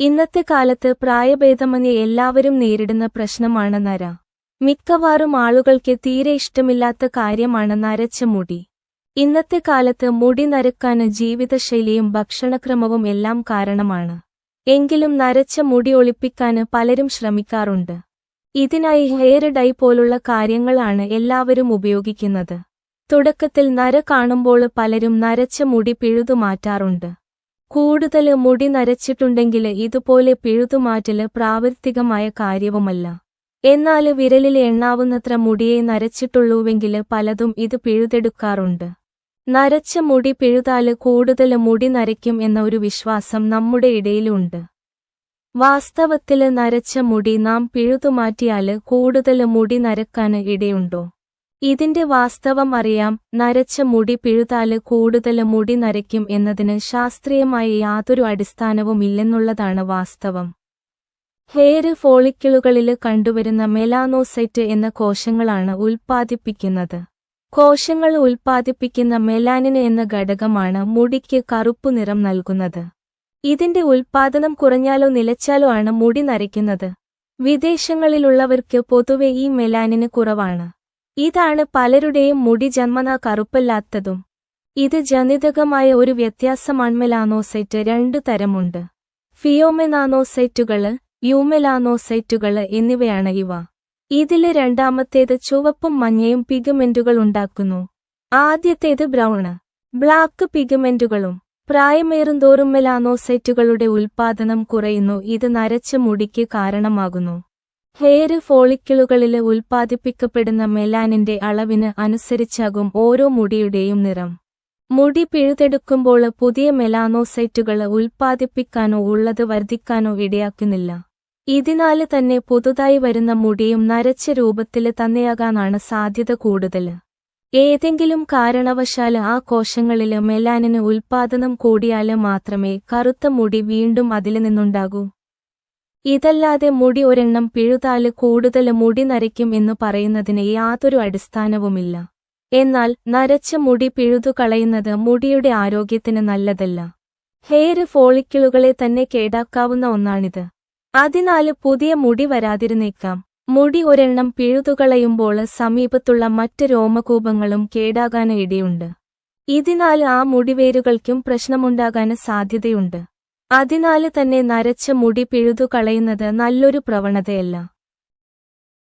ഇന്നത്തെ കാലത്ത് പ്രായഭേദമന്യേ എല്ലാവരും നേരിടുന്ന പ്രശ്നമാണ് നര. മിക്കവാറും ആളുകൾക്ക് തീരെ ഇഷ്ടമില്ലാത്ത കാര്യമാണ് നരച്ച മുടി. ഇന്നത്തെ കാലത്ത് മുടി നരക്കാന് ജീവിതശൈലിയും ഭക്ഷണക്രമവും എല്ലാം കാരണമാണ്. എങ്കിലും നരച്ച മുടി ഒളിപ്പിക്കാന് പലരും ശ്രമിക്കാറുണ്ട്. ഇതിനായി ഹെയർ ഡൈ പോലുള്ള കാര്യങ്ങളാണ് എല്ലാവരും ഉപയോഗിക്കുന്നത്. തുടക്കത്തിൽ നര കാണുമ്പോൾ പലരും നരച്ച മുടി പിഴുതു മാറ്റാറുണ്ട്. കൂടുതൽ മുടി നരച്ചിട്ടുണ്ടെങ്കിൽ ഇതുപോലെ പിഴുതുമാറ്റൽ പ്രാവർത്തികമായ കാര്യവുമല്ല. എന്നാൽ വിരലിൽ എണ്ണാവുന്നത്ര മുടിയെ നരച്ചിട്ടുള്ളൂവെങ്കിൽ പലതും ഇത് പിഴുതെടുക്കാറുണ്ട്. നരച്ച മുടി പിഴുതാൽ കൂടുതൽ മുടി നരയ്ക്കും എന്ന ഒരു വിശ്വാസം നമ്മുടെ ഇടയിലുണ്ട്. വാസ്തവത്തിൽ നരച്ച മുടി നാം പിഴുതുമാറ്റിയാൽ കൂടുതൽ മുടി നരക്കാന് ഇടയുണ്ടോ? ഇതിന്റെ വാസ്തവം അറിയാം. നരച്ച മുടി പിഴുതാൽ കൂടുതൽ മുടി നരയ്ക്കും എന്നതിന് ശാസ്ത്രീയമായി യാതൊരു അടിസ്ഥാനവുമില്ലെന്നുള്ളതാണ് വാസ്തവം. ഹെയർ ഫോളിക്കിളുകളിൽ കണ്ടുവരുന്ന മെലാനോസൈറ്റ് എന്ന കോശങ്ങളാണ് ഉൽപ്പാദിപ്പിക്കുന്നത്. കോശങ്ങൾ ഉൽപ്പാദിപ്പിക്കുന്ന മെലാനിന് എന്ന ഘടകമാണ് മുടിക്ക് കറുപ്പു നിറം നൽകുന്നത്. ഇതിന്റെ ഉൽപ്പാദനം കുറഞ്ഞാലോ നിലച്ചാലോ ആണ് മുടി നരയ്ക്കുന്നത്. വിദേശങ്ങളിലുള്ളവർക്ക് പൊതുവെ ഈ മെലാനിന് കുറവാണ്. ഇതാണ് പലരുടെയും മുടി ജന്മനാ കറുപ്പല്ലാത്തതും. ഇത് ജനിതകമായ ഒരു വ്യത്യാസമാൺമെലാനോസൈറ്റ് രണ്ടു തരമുണ്ട്. ഫിയോമെനാനോസൈറ്റുകൾ യൂമെലാനോസൈറ്റുകൾ എന്നിവയാണ് ഇവ. ഇതിൽ രണ്ടാമത്തേത് ചുവപ്പും മഞ്ഞയും പിഗമെന്റുകൾ ഉണ്ടാക്കുന്നു. ആദ്യത്തേത് ബ്രൗണ്. ബ്ലാക്ക് പിഗമെന്റുകളും പ്രായമേറുന്തോറും മെലാനോസൈറ്റുകളുടെ ഉൽപ്പാദനം കുറയുന്നു. ഇത് നരച്ച മുടിക്ക് കാരണമാകുന്നു. ഹെയർ ഫോളിക്കിളുകളിൽ ഉൽപ്പാദിപ്പിക്കപ്പെടുന്ന മെലാനിന്റെ അളവിന് അനുസരിച്ചാകും ഓരോ മുടിയുടെയും നിറം. മുടി പിഴുതെടുക്കുമ്പോൾ പുതിയ മെലാനോസൈറ്റുകൾ ഉൽപ്പാദിപ്പിക്കാനോ ഉള്ളത് വർദ്ധിക്കാനോ ഇടയാക്കുന്നില്ല. ഇതിനാല് തന്നെ പുതുതായി വരുന്ന മുടിയും നരച്ച രൂപത്തിൽ തന്നെയാകാനാണ് സാധ്യത കൂടുതൽ ഏതെങ്കിലും കാരണവശാൽ ആ കോശങ്ങളിൽ മെലാനിന് ഉൽപ്പാദനം കൂടിയാൽ മാത്രമേ കറുത്ത മുടി വീണ്ടും അതിൽ നിന്നുണ്ടാകൂ. ഇതല്ലാതെ മുടി ഒരെണ്ണം പിഴുതാൽ കൂടുതൽ മുടി നരയ്ക്കും എന്നു പറയുന്നതിന് യാതൊരു അടിസ്ഥാനവുമില്ല. എന്നാൽ നരച്ച മുടി പിഴുതു കളയുന്നത് മുടിയുടെ ആരോഗ്യത്തിന് നല്ലതല്ല. ഹെയർ ഫോളിക്കിളുകളെ തന്നെ കേടാക്കാവുന്ന ഒന്നാണിത്. അതിനാല് പുതിയ മുടി വരാതിരുന്നേക്കാം. മുടി ഒരെണ്ണം പിഴുതുകളയുമ്പോൾ സമീപത്തുള്ള മറ്റ് രോമകൂപങ്ങളും കേടാകാൻ ഇടയുണ്ട്. ഇതിനാൽ ആ മുടിവേരുകൾക്കും പ്രശ്നമുണ്ടാകാൻ സാധ്യതയുണ്ട്. അതിനാല് തന്നെ നരച്ച മുടി പിഴുതുകളയുന്നത് നല്ലൊരു പ്രവണതയല്ല.